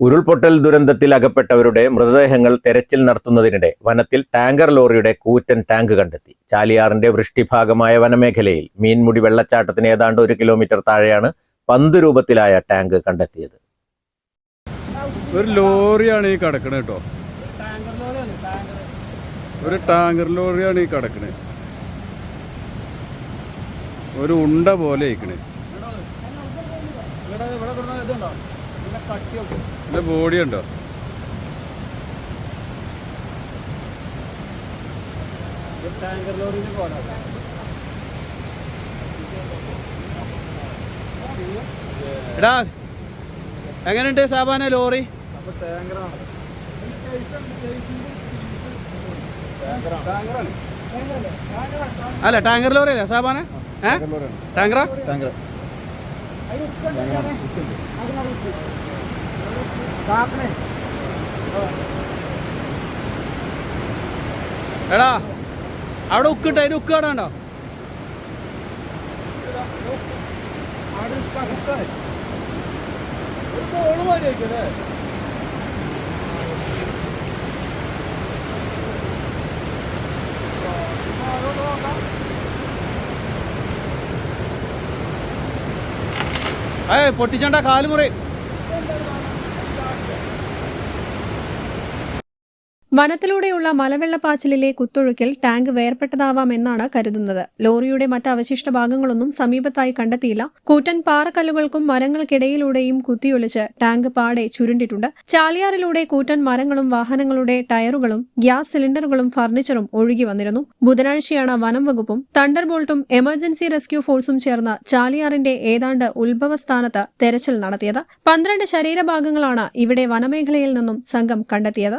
ഉരുൾപൊട്ടൽ ദുരന്തത്തിൽ അകപ്പെട്ടവരുടെ മൃതദേഹങ്ങൾ തെരച്ചിൽ നടത്തുന്നതിനിടെ വനത്തിൽ ടാങ്കർ ലോറിയുടെ കൂറ്റൻ ടാങ്ക് കണ്ടെത്തി. ചാലിയാറിന്റെ വൃഷ്ടിഭാഗമായ വനമേഖലയിൽ മീൻമുടി വെള്ളച്ചാട്ടത്തിന് ഏതാണ്ട് ഒരു കിലോമീറ്റർ താഴെയാണ് പന്ത് രൂപത്തിലായ ടാങ്ക് കണ്ടെത്തിയത്. ഒരു ലോറിയാണ് ഈ കിടക്കണത് കേട്ടോ. ഒരു ടാങ്കർ ലോറിയാണ് ഈ കിടക്കണത് ഒരു ഉണ്ട പോലെ ഇരിക്കണേ. ഇതിന്റെ ബോഡി ഉണ്ടോ എടാ എങ്ങനെയുണ്ട് സാബാന ലോറി? അല്ല ടാങ്കർ ലോറി അല്ലേ സാബാന? ഏ? ടാങ്കറാ. എടാ അവിടെ ഉക്കിട്ട് അതിന് ഉക്ക് കാണാണ്ടോ ഏ പൊട്ടിച്ചണ്ട കാലുമുറി. വനത്തിലൂടെയുള്ള മലവെള്ളപ്പാച്ചിലിലെ കുത്തൊഴുക്കിൽ ടാങ്ക് വേർപെട്ടതാവാം എന്നാണ് കരുതുന്നത്. ലോറിയുടെ മറ്റ് അവശിഷ്ട ഭാഗങ്ങളൊന്നും സമീപത്തായി കണ്ടെത്തിയില്ല. കൂറ്റൻ പാറക്കല്ലുകൾക്കും മരങ്ങൾക്കിടയിലൂടെയും കുത്തിയൊലിച്ച് ടാങ്ക് പാടെ ചുരുണ്ടിട്ടുണ്ട്. ചാലിയാറിലൂടെ കൂറ്റൻ മരങ്ങളും വാഹനങ്ങളുടെ ടയറുകളും ഗ്യാസ് സിലിണ്ടറുകളും ഫർണിച്ചറും ഒഴുകി വന്നിരുന്നു. ബുധനാഴ്ചയാണ് വനം വകുപ്പും തണ്ടർബോൾട്ടും എമർജൻസി റെസ്ക്യൂ ഫോഴ്സും ചേർന്ന് ചാലിയാറിന്റെ ഏതാണ്ട് ഉത്ഭവസ്ഥാനത്ത് തെരച്ചിൽ നടത്തിയത്. പന്ത്രണ്ട് ശരീരഭാഗങ്ങളാണ് ഇവിടെ വനമേഖലയിൽ നിന്നും സംഘം കണ്ടെത്തിയത്.